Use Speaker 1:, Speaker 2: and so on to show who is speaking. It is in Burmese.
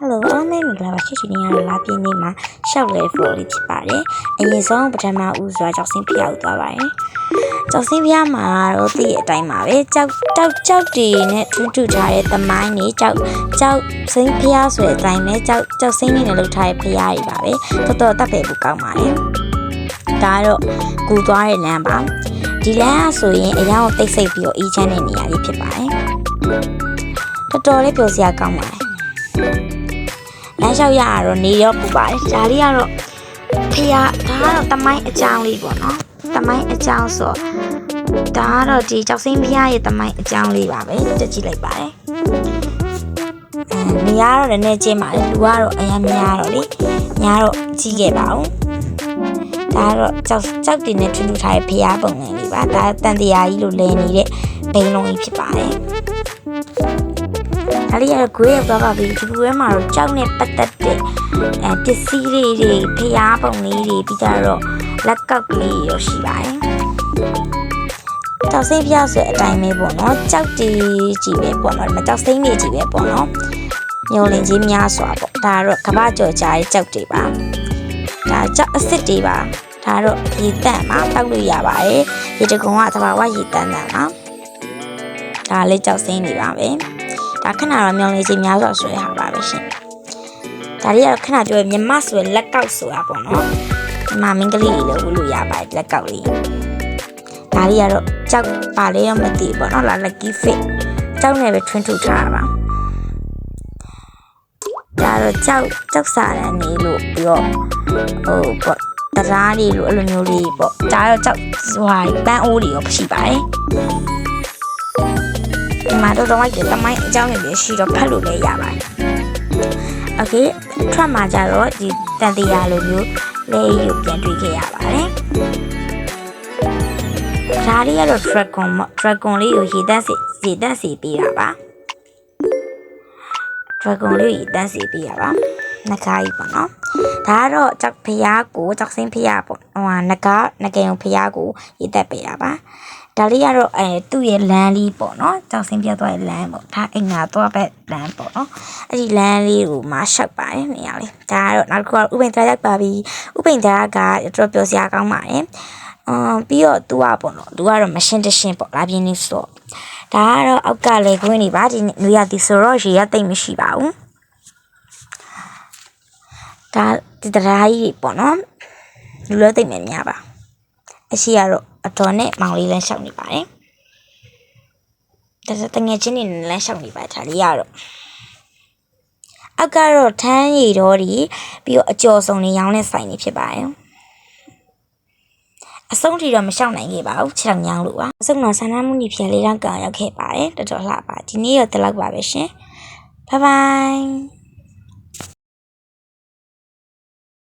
Speaker 1: ဟယ်လိုအားမင်္ဂလာပါရှိရှိနေရတော့လာပြင်းနေမှာရှောက်လဲ floor လေးဖြစ်ပါတယ်အရင်ဆုံးပထမဦးစွာကြောက်စင်းဖျောက်သွားပါတယ်ကြောက်စင်းဖျားမှာတော့သိတဲ့အတိုင်းပါပဲကြောက်တောက်ကြောက်တီနဲ့ထူးထူးထားတဲ့သမိုင်းတွေကြောက်ကြောက်စင်းဖျားဆိုတဲ့အတိုင်းပဲကြောက်ကြောက်စင်းနေနဲ့လှုပ်ထားတဲ့ဖျားတွေပါပဲတော်တော်တက်ပဲဘူးကောင်းပါတယ်ဒါကတော့ကူသွားတဲ့လမ်းပါဒီလမ်းကဆိုရင်အရောင်တိတ်ဆိတ်ပြီးတော့အေးချမ်းတဲ့နေရာလေးဖြစ်ပါတယ်တော်တော်လေးပျော်စရာကောင်းပါတယ် လမ်းလျှောက်ရတာတော့နေရောပူပါတယ်ဒါလေးကတော့ဖះဒါကတော့တမိုင်းအကြောင်းလေးပေါ့နော်တမိုင်းအကြောင်းဆိုဒါကတော့ဒီကြောက်စင်းဖះရဲ့တမိုင်းအကြောင်းလေးပါပဲတက်ကြည့်လိုက်ပါတယ်အဲနေရတော့လည်းနည်းချင်းပါတယ်လူကတော့အရင်များတော့လေညာတော့ကြီးခဲ့ပါဦးဒါကတော့ကြောက်ကြောက်တင်နဲ့ထွန်းထူထားတဲ့ဖះပုံစံလေးပါဒါတန်တရားကြီးလိုလဲနေတဲ့ဘိန်းလုံးကြီးဖြစ်ပါတယ် ဒါလေးကတော့ grey ရောက်သွားပါပြီဒီကူထဲမှာတော့ကြောက်နဲ့ပတ်သက်တဲ့အဲပစ္စည်းလေးတွေဖျားပုံလေးတွေပြီးကြတော့လက်ကောက်ကလေးရောရှိပါတယ်ကြောက်စိမ့်ဖျားဆိုတဲ့အတိုင်းပဲပေါ့နော်ကြောက်တီကြီးပဲပေါ့နော်ဒီမှာကြောက်စိမ့်နေကြီးပဲပေါ့နော်ညုံလင်ကြီးများစွာပေါ့ဒါကတော့ကမ္ဘာကြော်ကြားရဲ့ကြောက်တွေပါဒါကြောက်အစ်စ်တွေပါဒါတော့ရေတန့်မှာတောက်လို့ရပါတယ်ရေတကုံကသဘာဝရေတန့်တန့်ပါဒါလေးကြောက်စိမ့်နေပါပဲ ဒါခဏတော့မြောင်လေးချင်းများစွာဆွဲဟာပါပဲရှင်ဒါလေးကတော့ခဏပြောရင်မြမဆွဲလက်ကောက်ဆိုတာပေါ့နော်ဒီမှာမင်းကလေးတွေလည်းဝလို့ရပါတယ်လက်ကောက်လေးဒါလေးကတော့ကြောက်ပါလေးတော့မသိဘူးပေါ့နော်လာ lucky fit ကြောက်နဲ့ပဲထွန်းထုတ်ထားတာပါဒါတော့ကြောက်ကြောက်စာရန်နေလို့ပြီးတော့ဟိုပေါ့တရားလေးလို့အဲ့လိုမျိုးလေးပေါ့ဒါတော့ကြောက်ဟိုဟာပန်းအိုးတွေရောရှိပါတယ် ဒီမှာတော့တော့လိုက်တမိုင်းအကြောင်းတွေလည်းရှိတော့ဖတ်လို့လည်းရပါတယ်။ Okay ထွက်မှာကြတော့ဒီတန်တရားလိုမျိုးလဲယူပြန်တွေ့ခဲ့ရပါတယ်။ဒါလေးကတော့ dragon ပေါ့ dragon လေးကိုရေတက်စီရေတက်စီပေးတာပါ။ dragon လေးကိုရေတက်စီပေးတာပါ။ နဂါကြီးပေါ့နော်။ဒါကတော့ကြောက်ဖျားကိုကြောက်စင်းဖျားပေါ့။ဟိုဟာနဂါနဂေုံဖျားကိုရေတက်ပေးတာပါ။ဒါလေးကတော့အဲသူ့ရဲ့လမ်းလေးပေါ့နော်ကြောက်စင်းပြတ်သွားတဲ့လမ်းပေါ့ဒါအင်္ဂါသွားဘက်လမ်းပေါ့နော်အဲ့ဒီလမ်းလေးကိုမှရှောက်ပါတယ်နေရာလေးဒါကတော့နောက်တစ်ခုကဥပိန်တရားရောက်ပါပြီဥပိန်တရားကတော်တော်ပြောစရာကောင်းပါတယ်အမ်ပြီးတော့သူကပေါ့နော်သူကတော့မရှင်းတရှင်းပေါ့လာပြင်းနေဆိုတော့ဒါကတော့အောက်ကလေခွင်းနေပါဒီနွေရသည်ဆိုတော့ရေရတိတ်မရှိပါဘူး ဒါဒီတရားကြီးပေါ့နော်လူလည်းတိတ်မြင်များပါအရှိကတော့အတော်နဲ့မောင်လေးလမ်းလျှောက်နေပါတယ်ဒါဆိုတငယ်ချင်းတွေနဲ့လမ်းလျှောက်နေပါဒါလေးကတော့အက်ကတော့ထမ်းရည်တော်ဒီပြီးတော့အကျော်စုံနေရောင်းတဲ့ဆိုင်နေဖြစ်ပါတယ်အဆုံးထိတော့မရှောက်နိုင်ခဲ့ပါဘူးခြေထောက်ညောင်းလို့ပါအဆုံးတော့ဆန္ဒမှုညဖြာလေးတော့ကြောင်ရောက်ခဲ့ပါတယ်တော်တော်လှပါဒီနေ့တော့ဒီလောက်ပါပဲရှင်ဘိုင်ဘိုင်